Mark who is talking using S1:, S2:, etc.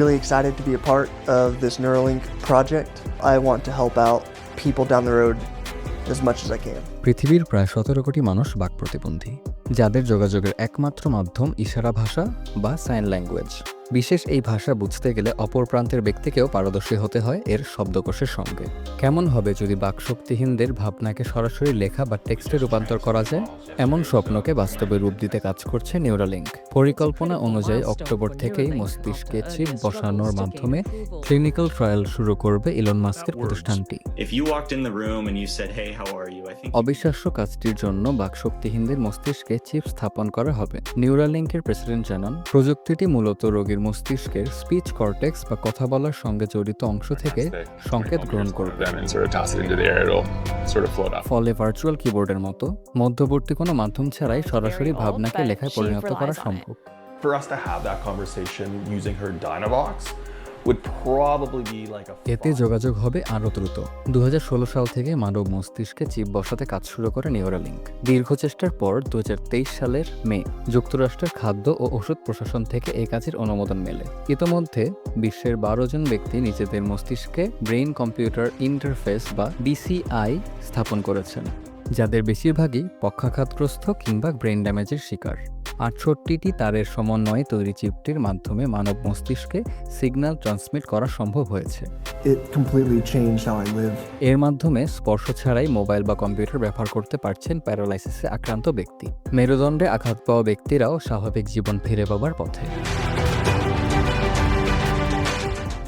S1: Really excited to be a part of this Neuralink project. I want to help out people down the road as much as I can.
S2: পৃথিবীর প্রায় সতেরো কোটি মানুষ বাক প্রতিবন্ধী যাদের যোগাযোগের একমাত্র মাধ্যম ইশারা ভাষা বা সাইন ল্যাঙ্গুয়েজ বিশেষ এই ভাষা বুঝতে গেলে অপর প্রান্তের ব্যক্তিকেও পারদর্শী হতে হয় এর শব্দকোষের সঙ্গে। কেমন হবে যদি বাকশক্তিহীনদের ভাবনাকে সরাসরি লেখা বা টেক্সটে রূপান্তর করা যায়? এমন স্বপ্নকে বাস্তবে রূপ দিতে কাজ করছে নিউরালিঙ্ক পরিকল্পনা অনুযায়ী অক্টোবর থেকেই মস্তিষ্কে চিপ বসানোর মাধ্যমে ক্লিনিক্যাল ট্রায়াল শুরু করবে ইলন মাস্কের প্রতিষ্ঠানটি। অবিশ্বাস্য কাজটির জন্য বাকশক্তিহীনদের মস্তিষ্কে চিপ স্থাপন করা হবে। নিউরালিঙ্কের প্রেসিডেন্ট জানান প্রযুক্তিটি মূলত রোগীর মস্তিষ্কের স্পিচ কর্টেক্স বা কথা বলার সঙ্গে জড়িত অংশ থেকে সংকেত গ্রহণ করবে. ফলে ভার্চুয়াল কিবোর্ডের মতো মধ্যবর্তী কোনো মাধ্যম ছাড়াই সরাসরি ভাবনাকে লেখায় পরিণত করা সম্ভব।
S3: For us to have that conversation using her Dynavox
S2: এতে যোগাযোগ হবে আরও দ্রুত দু হাজার ষোলো সাল থেকে মানব মস্তিষ্কে চিপ বসাতে কাজ শুরু করে নিউরালিঙ্ক দীর্ঘ চেষ্টার পর দুহাজার তেইশ সালের মে যুক্তরাষ্ট্রের খাদ্য ও ওষুধ প্রশাসন থেকে এই কাজের অনুমোদন মেলে। ইতোমধ্যে বিশ্বের বারো জন ব্যক্তি নিজেদের মস্তিষ্কে ব্রেইন কম্পিউটার ইন্টারফেস বা বিসিআই স্থাপন করেছেন। যাদের বেশিরভাগই পক্ষাঘাতগ্রস্ত কিংবা ব্রেন ড্যামেজের শিকার। আটষট্টিটি তারের সমন্বয়ে তৈরি চিপটির মাধ্যমে মানব মস্তিষ্কে সিগন্যাল ট্রান্সমিট করা সম্ভব হয়েছে. এর মাধ্যমে স্পর্শ ছাড়াই মোবাইল বা কম্পিউটার ব্যবহার করতে পারছেন প্যারালাইসিসে আক্রান্ত ব্যক্তি। মেরুদণ্ডে আঘাত পাওয়া ব্যক্তিরাও স্বাভাবিক জীবন ফিরে পাবার পথে।